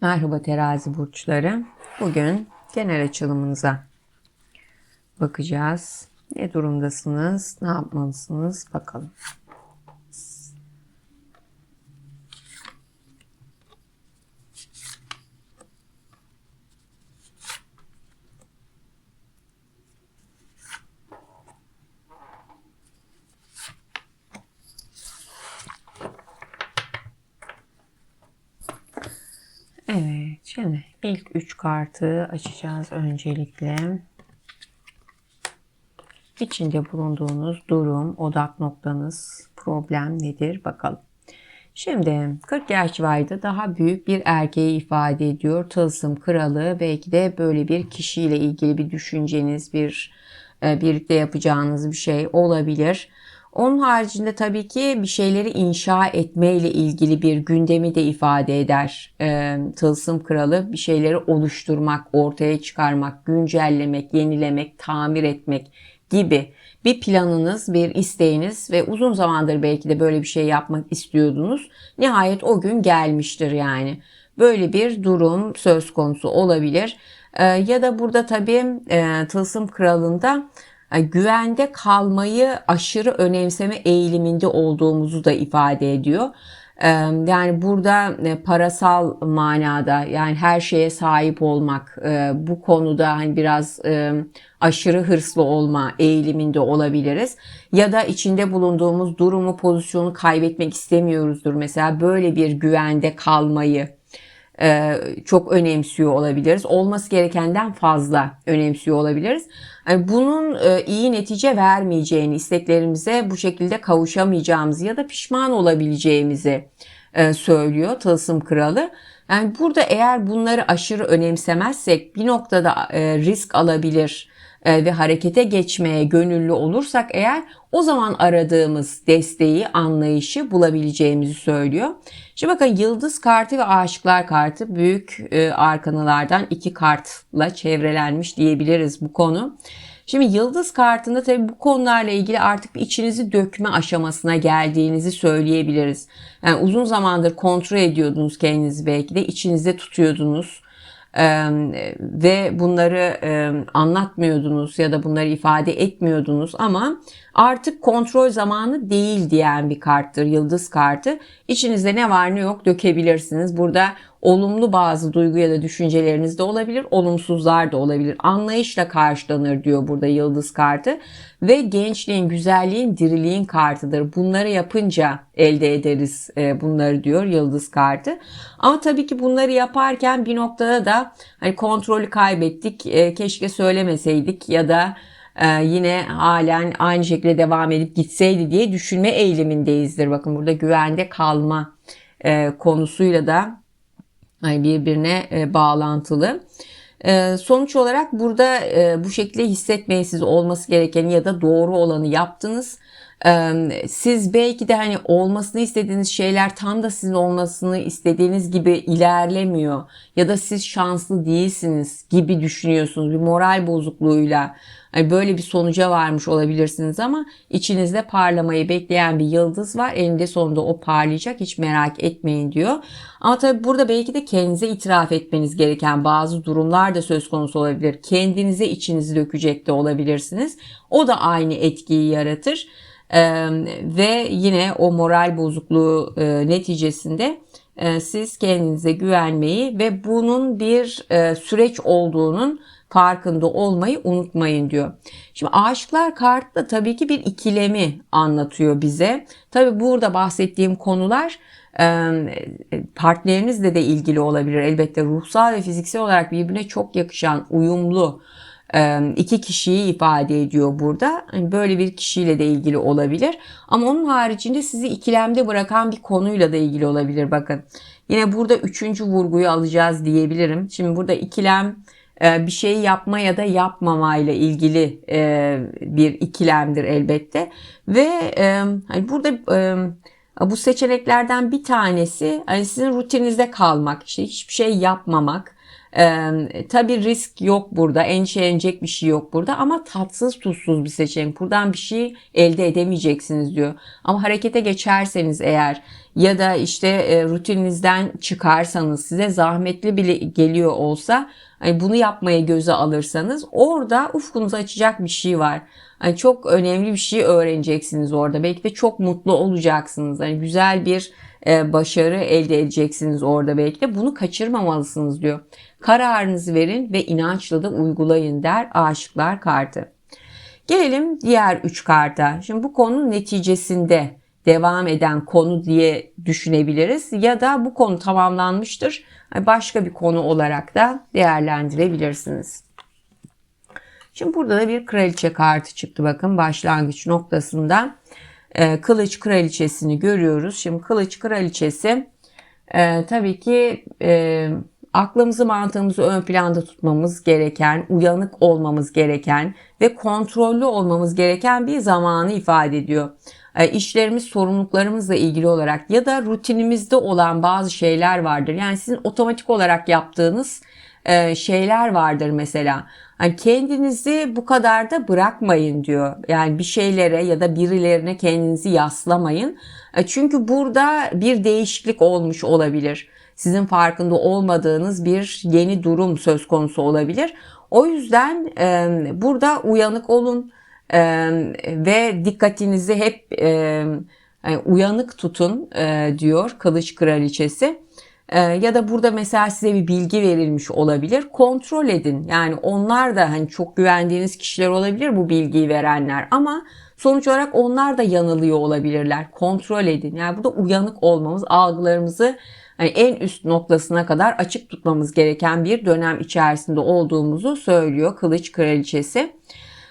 Merhaba terazi burçları. Bugün genel açılımınıza bakacağız. Ne durumdasınız? Ne yapmalısınız? Bakalım. Evet, şimdi ilk üç kartı açacağız öncelikle. İçinde bulunduğunuz durum, odak noktanız, problem nedir bakalım. Şimdi 40 yaş vardı daha büyük bir erkeği ifade ediyor. Tılsım kralı belki de böyle bir kişiyle ilgili bir düşünceniz, bir e, birlikte yapacağınız bir şey olabilir. Onun haricinde tabii ki bir şeyleri inşa etme ile ilgili bir gündemi de ifade eder. E, Tılsım kralı bir şeyleri oluşturmak, ortaya çıkarmak, güncellemek, yenilemek, tamir etmek gibi bir planınız, bir isteğiniz ve uzun zamandır belki de böyle bir şey yapmak istiyordunuz. Nihayet o gün gelmiştir yani. Böyle bir durum söz konusu olabilir. E, ya da burada tabii e, Tılsım kralında güvende kalmayı aşırı önemseme eğiliminde olduğumuzu da ifade ediyor. Yani burada parasal manada yani her şeye sahip olmak bu konuda hani biraz aşırı hırslı olma eğiliminde olabiliriz. Ya da içinde bulunduğumuz durumu pozisyonu kaybetmek istemiyoruzdur. Mesela böyle bir güvende kalmayı çok önemsiyor olabiliriz. Olması gerekenden fazla önemsiyor olabiliriz. Yani bunun iyi netice vermeyeceğini, isteklerimize bu şekilde kavuşamayacağımızı ya da pişman olabileceğimizi söylüyor Tılsım Kralı. Yani burada eğer bunları aşırı önemsemezsek bir noktada risk alabilir ve harekete geçmeye gönüllü olursak eğer o zaman aradığımız desteği, anlayışı bulabileceğimizi söylüyor. Şimdi bakın yıldız kartı ve aşıklar kartı büyük e, arkanalardan iki kartla çevrelenmiş diyebiliriz bu konu. Şimdi yıldız kartında tabii bu konularla ilgili artık bir içinizi dökme aşamasına geldiğinizi söyleyebiliriz. Yani uzun zamandır kontrol ediyordunuz kendinizi belki de içinizde tutuyordunuz ve bunları anlatmıyordunuz ya da bunları ifade etmiyordunuz ama artık kontrol zamanı değil diyen bir karttır yıldız kartı. İçinizde ne var ne yok dökebilirsiniz. Burada olumlu bazı duygu ya da düşünceleriniz de olabilir, olumsuzlar da olabilir. Anlayışla karşılanır diyor burada yıldız kartı ve gençliğin, güzelliğin, diriliğin kartıdır. Bunları yapınca elde ederiz e, bunları diyor yıldız kartı. Ama tabii ki bunları yaparken bir noktada da hani kontrolü kaybettik, e, keşke söylemeseydik ya da e, yine halen aynı şekilde devam edip gitseydi diye düşünme eğilimindeyizdir. Bakın burada güvende kalma konusuyla da birbirine bağlantılı. Ee, sonuç olarak burada e, bu şekilde hissetmeyesiz olması gerekeni ya da doğru olanı yaptınız. Siz belki de hani olmasını istediğiniz şeyler tam da sizin olmasını istediğiniz gibi ilerlemiyor ya da siz şanslı değilsiniz gibi düşünüyorsunuz bir moral bozukluğuyla hani böyle bir sonuca varmış olabilirsiniz ama içinizde parlamayı bekleyen bir yıldız var. Elinde sonunda o parlayacak hiç merak etmeyin diyor. Ama tabii burada belki de kendinize itiraf etmeniz gereken bazı durumlar da söz konusu olabilir. Kendinize içinizi dökecek de olabilirsiniz. O da aynı etkiyi yaratır. Ve yine o moral bozukluğu neticesinde siz kendinize güvenmeyi ve bunun bir süreç olduğunun farkında olmayı unutmayın diyor. Şimdi aşıklar kartı da tabii ki bir ikilemi anlatıyor bize. Tabii burada bahsettiğim konular partnerinizle de ilgili olabilir. Elbette ruhsal ve fiziksel olarak birbirine çok yakışan, uyumlu iki kişiyi ifade ediyor burada. Hani böyle bir kişiyle de ilgili olabilir. Ama onun haricinde sizi ikilemde bırakan bir konuyla da ilgili olabilir. Bakın yine burada üçüncü vurguyu alacağız diyebilirim. Şimdi burada ikilem bir şey yapma ya da yapmamayla ilgili bir ikilemdir elbette. Ve hani burada bu seçeneklerden bir tanesi hani sizin rutininizde kalmak, işte hiçbir şey yapmamak ee, tabii risk yok burada. Endişelenecek bir şey yok burada ama tatsız tuzsuz bir seçenek. Buradan bir şey elde edemeyeceksiniz diyor. Ama harekete geçerseniz eğer ya da işte e, rutininizden çıkarsanız size zahmetli bile geliyor olsa hani bunu yapmaya göze alırsanız orada ufkunuzu açacak bir şey var. Hani çok önemli bir şey öğreneceksiniz orada. Belki de çok mutlu olacaksınız. Hani güzel bir e, başarı elde edeceksiniz orada belki de. Bunu kaçırmamalısınız diyor. Kararınızı verin ve inançla da uygulayın der aşıklar kartı. Gelelim diğer üç karta. Şimdi bu konunun neticesinde devam eden konu diye düşünebiliriz ya da bu konu tamamlanmıştır. Başka bir konu olarak da değerlendirebilirsiniz. Şimdi burada da bir kraliçe kartı çıktı bakın başlangıç noktasında. E, kılıç kraliçesini görüyoruz. Şimdi kılıç kraliçesi e, tabii ki e, aklımızı mantığımızı ön planda tutmamız gereken, uyanık olmamız gereken ve kontrollü olmamız gereken bir zamanı ifade ediyor. E, işlerimiz, sorumluluklarımızla ilgili olarak ya da rutinimizde olan bazı şeyler vardır. Yani sizin otomatik olarak yaptığınız e, şeyler vardır mesela. Yani kendinizi bu kadar da bırakmayın diyor. Yani bir şeylere ya da birilerine kendinizi yaslamayın. E, çünkü burada bir değişiklik olmuş olabilir. Sizin farkında olmadığınız bir yeni durum söz konusu olabilir. O yüzden burada uyanık olun ve dikkatinizi hep uyanık tutun diyor Kılıç Kraliçesi. Ee, ya da burada mesela size bir bilgi verilmiş olabilir. Kontrol edin. Yani onlar da hani çok güvendiğiniz kişiler olabilir bu bilgiyi verenler ama sonuç olarak onlar da yanılıyor olabilirler. Kontrol edin. Yani burada uyanık olmamız, algılarımızı hani en üst noktasına kadar açık tutmamız gereken bir dönem içerisinde olduğumuzu söylüyor Kılıç Kraliçesi.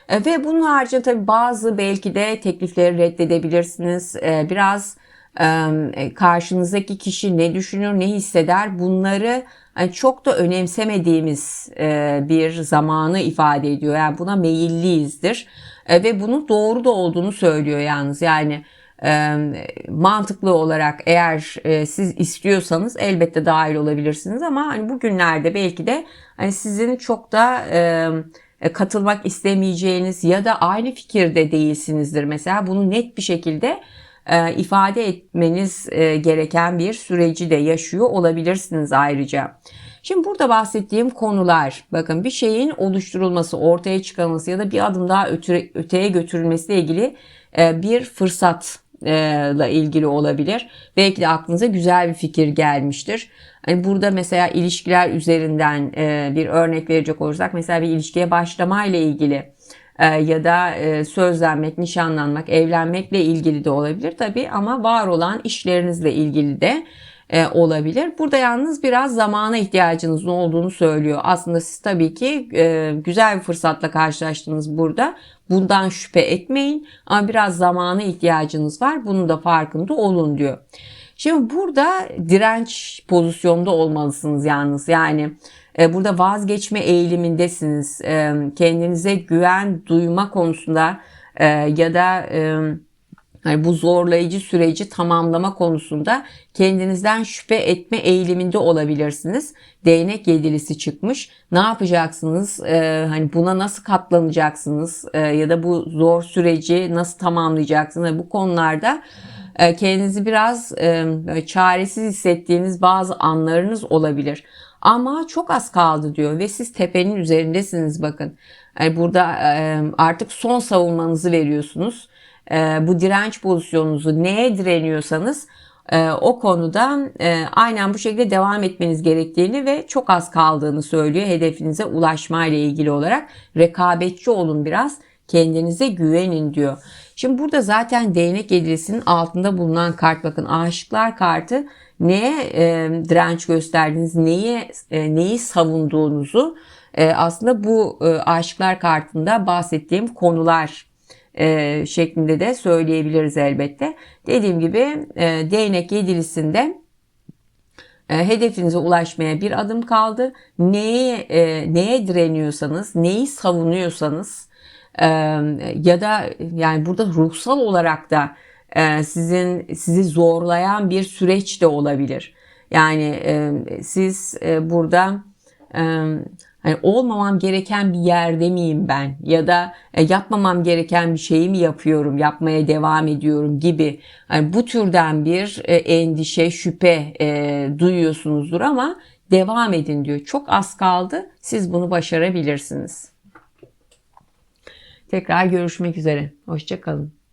Ee, ve bunun haricinde tabii bazı belki de teklifleri reddedebilirsiniz. Ee, biraz e, karşınızdaki kişi ne düşünür, ne hisseder bunları hani çok da önemsemediğimiz e, bir zamanı ifade ediyor. Yani buna meyilliyizdir e, ve bunun doğru da olduğunu söylüyor yalnız. Yani mantıklı olarak eğer siz istiyorsanız elbette dahil olabilirsiniz ama hani bugünlerde belki de hani sizin çok da katılmak istemeyeceğiniz ya da aynı fikirde değilsinizdir mesela bunu net bir şekilde e, ifade etmeniz e, gereken bir süreci de yaşıyor olabilirsiniz ayrıca. Şimdi burada bahsettiğim konular bakın bir şeyin oluşturulması, ortaya çıkarılması ya da bir adım daha öte, öteye götürülmesiyle ilgili e, bir fırsat ile ilgili olabilir. Belki de aklınıza güzel bir fikir gelmiştir. Hani burada mesela ilişkiler üzerinden bir örnek verecek olursak mesela bir ilişkiye başlama ile ilgili e, ya da e, sözlenmek, nişanlanmak, evlenmekle ilgili de olabilir tabii ama var olan işlerinizle ilgili de e, olabilir. Burada yalnız biraz zamana ihtiyacınızın olduğunu söylüyor. Aslında siz tabii ki güzel bir fırsatla karşılaştınız burada. Bundan şüphe etmeyin ama biraz zamana ihtiyacınız var. Bunun da farkında olun diyor. Şimdi burada direnç pozisyonda olmalısınız yalnız. Yani e, burada vazgeçme eğilimindesiniz. E, kendinize güven duyma konusunda e, ya da yani bu zorlayıcı süreci tamamlama konusunda kendinizden şüphe etme eğiliminde olabilirsiniz. Değnek yedilisi çıkmış. Ne yapacaksınız? Ee, hani buna nasıl katlanacaksınız? Ee, ya da bu zor süreci nasıl tamamlayacaksınız? Bu konularda e, kendinizi biraz e, çaresiz hissettiğiniz bazı anlarınız olabilir. Ama çok az kaldı diyor ve siz tepenin üzerindesiniz bakın. Yani burada artık son savunmanızı veriyorsunuz. Bu direnç pozisyonunuzu neye direniyorsanız o konuda aynen bu şekilde devam etmeniz gerektiğini ve çok az kaldığını söylüyor hedefinize ulaşma ile ilgili olarak. Rekabetçi olun biraz kendinize güvenin diyor. Şimdi burada zaten değnek yedilisinin altında bulunan kart bakın aşıklar kartı neye e, direnç gösterdiğiniz, neyi e, neyi savunduğunuzu e, aslında bu e, aşıklar kartında bahsettiğim konular e, şeklinde de söyleyebiliriz elbette. Dediğim gibi e, değnek yedilisinde hedefinize ulaşmaya bir adım kaldı. Neye neye direniyorsanız, neyi savunuyorsanız ya da yani burada ruhsal olarak da sizin sizi zorlayan bir süreç de olabilir. Yani siz burada Hani olmamam gereken bir yerde miyim ben ya da e, yapmamam gereken bir şeyi mi yapıyorum, yapmaya devam ediyorum gibi hani bu türden bir e, endişe, şüphe e, duyuyorsunuzdur ama devam edin diyor. Çok az kaldı. Siz bunu başarabilirsiniz. Tekrar görüşmek üzere. Hoşçakalın.